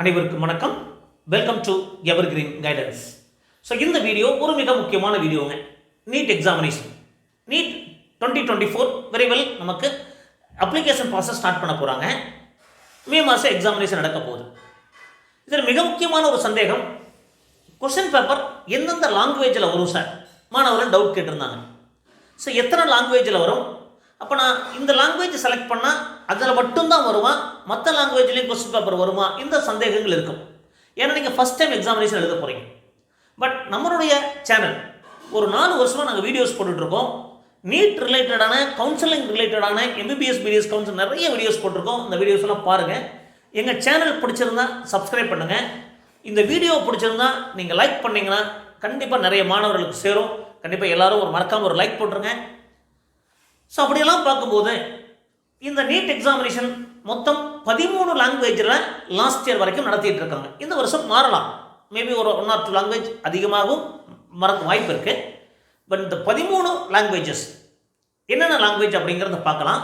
அனைவருக்கும் வணக்கம். Welcome to ever green guidance so இந்த வீடியோ ஒரு மிக முக்கியமான வீடியோங்க NEET examination NEET twenty twenty four விரைவில் நமக்கு அப்ளிகேஷன் ப்ராசஸ் ஸ்டார்ட் பண்ண போகிறாங்க மே மாதம் எக்ஸாமினேஷன் நடக்க போகுது. இதில் மிக முக்கியமான ஒரு சந்தேகம் கொஷின் பேப்பர் எந்தெந்த லாங்குவேஜில் வரும் சார் மாணவர்கள் டவுட் கேட்டிருந்தாங்க. ஸோ எத்தனை லாங்குவேஜில் வரும்? அப்போ நான் இந்த லாங்குவேஜ் செலக்ட் பண்ணால் அதில் மட்டும்தான் வருவான் மற்ற லாங்குவேஜ்லேயும் கொஸ்டின் பேப்பர் வருமா? இந்த சந்தேகங்கள் இருக்கும். ஏன்னா நீங்கள் ஃபஸ்ட் டைம் எக்ஸாமினேஷன் எழுத போகிறீங்க பட் நம்மளுடைய சேனல் ஒரு நாலு வருஷமாக நாங்கள் வீடியோஸ் போட்டுட்ருக்கோம். நீட் ரிலேட்டடான கவுன்சிலிங் ரிலேட்டடான எம்பிபிஎஸ் பிடிஎஸ் கவுன்சில் நிறைய வீடியோஸ் போட்டிருக்கோம். இந்த வீடியோஸ்லாம் பாருங்கள் எங்கள் சேனல் பிடிச்சிருந்தா சப்ஸ்கிரைப் பண்ணுங்கள் இந்த வீடியோ பிடிச்சிருந்தா நீங்கள் லைக் பண்ணீங்கன்னா கண்டிப்பாக நிறைய மாணவர்களுக்கு சேரும். கண்டிப்பாக எல்லோரும் ஒரு மறக்காமல் ஒரு லைக் போட்டுருங்க. ஸோ அப்படியெல்லாம் பார்க்கும்போது இந்த நீட் எக்ஸாமினேஷன் மொத்தம் பதிமூணு லாங்குவேஜில் லாஸ்ட் இயர் வரைக்கும் நடத்திட்டு இருக்காங்க. இந்த வருஷம் மாறலாம். மேபி ஒரு ஒன் ஆர் டூ லாங்குவேஜ் அதிகமாகவும் மறக்க வாய்ப்பு இருக்குது பட் இந்த பதிமூணு லாங்குவேஜஸ் என்னென்ன லாங்குவேஜ் அப்படிங்கிறத பார்க்கலாம்.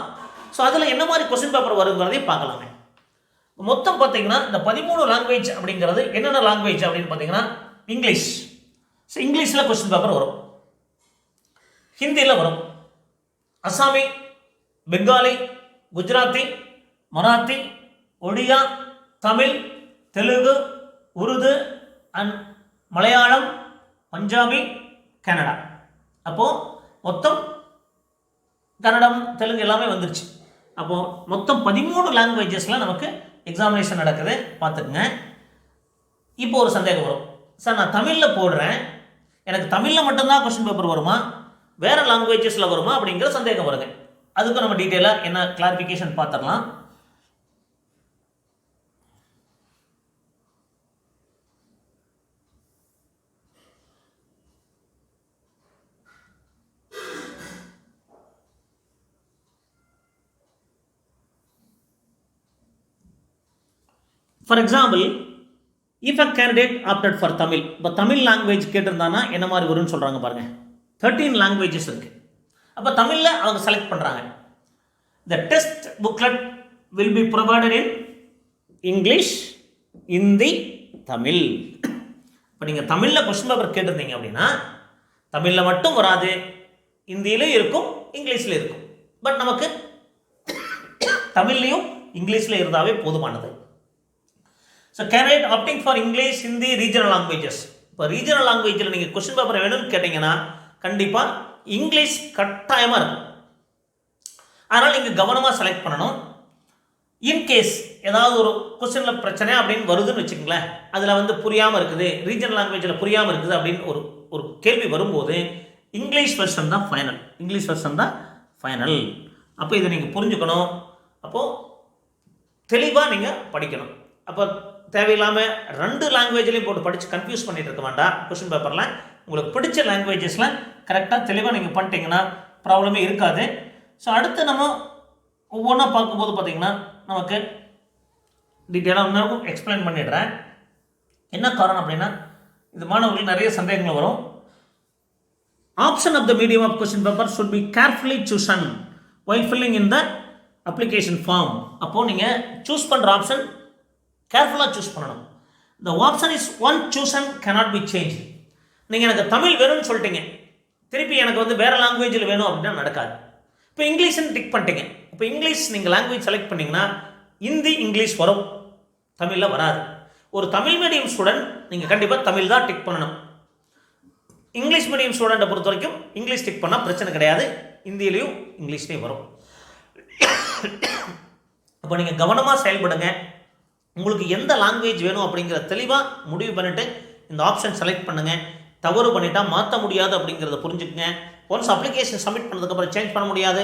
ஸோ அதில் என்ன மாதிரி கொஸ்டின் பேப்பர் வருங்கிறதையும் பார்க்கலாங்க மொத்தம் பார்த்தீங்கன்னா இந்த பதிமூணு லாங்குவேஜ் அப்படிங்கிறது என்னென்ன லாங்குவேஜ் அப்படின்னு பார்த்தீங்கன்னா இங்கிலீஷ் ஸோ இங்கிலீஷில் கொஸ்டின் பேப்பர் வரும். ஹிந்தியில் வரும். அசாமி பெங்காலி குஜராத்தி மராத்தி ஒடியா தமிழ் தெலுங்கு உருது அண்ட் மலையாளம் பஞ்சாபி கன்னடா அப்போது மொத்தம் கன்னடம் தெலுங்கு எல்லாமே வந்துருச்சு. அப்போது மொத்தம் பதிமூணு லாங்குவேஜஸில் நமக்கு எக்ஸாமினேஷன் நடக்குது. பார்த்துக்குங்க. இப்போ ஒரு சந்தேகம் வரும். சார் நான் தமிழில் போடுறேன். எனக்கு தமிழில் மட்டும்தான் கொஸ்டின் பேப்பர் வருமா? வேறு லாங்குவேஜஸில் வருமா அப்படிங்கிற சந்தேகம் வருங்க அதுக்கும் நம்ம டீட்டெயிலாக என்ன கிளாரிஃபிகேஷன் பார்த்துடலாம். For example if a candidate opted for Tamil இப்போ தமிழ் லாங்குவேஜ் கேட்டிருந்தானா என்ன மாதிரி வரும்னு சொல்கிறாங்க பாருங்கள் தேர்ட்டீன் லாங்குவேஜஸ் இருக்குது அப்போ தமிழில் அவங்க செலக்ட் பண்ணுறாங்க the test booklet will be provided in English Hindi Tamil இப்போ நீங்கள் தமிழில் கொஸ்டின் பேப்பர் கேட்டிருந்தீங்க அப்படின்னா தமிழில் மட்டும் வராது ஹிந்தியிலும் இருக்கும் இங்கிலீஷில் இருக்கும். பட் நமக்கு தமிழ்லையும் இங்கிலீஷில் இருந்தாவே போதுமானது. So candidate opting for English Hindi regional languages இப்போ ரீஜனல் லாங்குவேஜில் நீங்கள் கொஸ்டின் பேப்பர் வேணும்னு கேட்டிங்கன்னா கண்டிப்பாக இங்கிலீஷ் கட்டாயமாக இருக்கும். அதனால் நீங்கள் கவனமாக செலக்ட் பண்ணணும். இன்கேஸ் ஏதாவது ஒரு கொஸ்டினில் பிரச்சனை அப்படின்னு வருதுன்னு வச்சுக்கோங்களேன் அதில் வந்து புரியாமல் இருக்குது ரீஜனல் லாங்குவேஜில் புரியாமல் இருக்குது அப்படின்னு ஒரு ஒரு கேள்வி வரும்போது இங்கிலீஷ் வெர்ஷன் தான் ஃபைனல் இங்கிலீஷ் வெர்ஷன் தான் ஃபைனல் அப்போ இதை நீங்கள் புரிஞ்சுக்கணும். அப்போது தெளிவாக நீங்கள் படிக்கணும். அப்போ தேவையில்லாமல் ரெண்டு லாங்குவேஜ்லேயும் போட்டு படித்து கன்ஃபியூஸ் பண்ணிட்டு இருக்க வேண்டாம். கொஸ்டின் பேப்பரில் உங்களுக்கு பிடிச்ச லாங்குவேஜஸில் கரெக்டாக தெளிவாக நீங்கள் பண்ணிட்டீங்கன்னா ப்ராப்ளமே இருக்காது. ஸோ அடுத்து நம்ம ஒவ்வொன்றா பார்க்கும்போது பார்த்தீங்கன்னா நமக்கு டீட்டெயிலாக இன்னும் எக்ஸ்பிளைன் பண்ணிடுறேன். என்ன காரணம் அப்படின்னா இது மாணவர்களுக்கு நிறைய சந்தேகங்கள் வரும். Option of the medium of question paper should be carefully chosen while filling in the application form அப்போது நீங்கள் சூஸ் பண்ணுற ஆப்ஷன் கேர்ஃபுல்லாக சூஸ் பண்ணணும். The option is one chosen cannot be change நீங்கள் எனக்கு தமிழ் வேணும்னு சொல்லிட்டீங்க. திருப்பி எனக்கு வந்து வேறு லாங்குவேஜில் வேணும் அப்படின்னா நடக்காது. இப்போ இங்கிலீஷ்னு டிக் பண்ணிட்டீங்க. இப்போ இங்கிலீஷ் நீங்கள் லாங்குவேஜ் செலக்ட் பண்ணிங்கன்னா ஹிந்தி இங்கிலீஷ் வரும். தமிழில் வராது. ஒரு தமிழ் மீடியம் ஸ்டூடெண்ட் நீங்கள் கண்டிப்பாக தமிழ் தான் டிக் பண்ணணும். இங்கிலீஷ் மீடியம் ஸ்டூடெண்ட்டை பொறுத்த வரைக்கும் இங்கிலீஷ் டிக் பண்ணால் பிரச்சனை கிடையாது. இந்தியிலையும் இங்கிலீஷ்லேயும் வரும். அப்போ நீங்கள் கவனமாக செயல்படுங்க. உங்களுக்கு எந்த லாங்குவேஜ் வேணும் அப்படிங்கிற தெளிவாக முடிவு பண்ணிவிட்டு இந்த ஆப்ஷன் செலக்ட் பண்ணுங்கள் தவறு பண்ணிட்டா மாற்ற முடியாது அப்படிங்கிறத புரிஞ்சுக்கங்க. ஒன்ஸ் அப்ளிகேஷன் சப்மிட் பண்ணதுக்கப்புறம் சேஞ்ச் பண்ண முடியாது.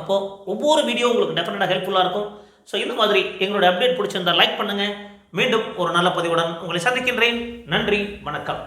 அப்போது ஒவ்வொரு வீடியோ உங்களுக்கு டெஃபினட்டாக ஹெல்ப்ஃபுல்லாக இருக்கும். ஸோ இந்த மாதிரி எங்களோட அப்டேட் பிடிச்சிருந்தா லைக் பண்ணுங்கள் மீண்டும் ஒரு நல்ல பதிவுடன் உங்களை சந்திக்கின்றேன். நன்றி வணக்கம்.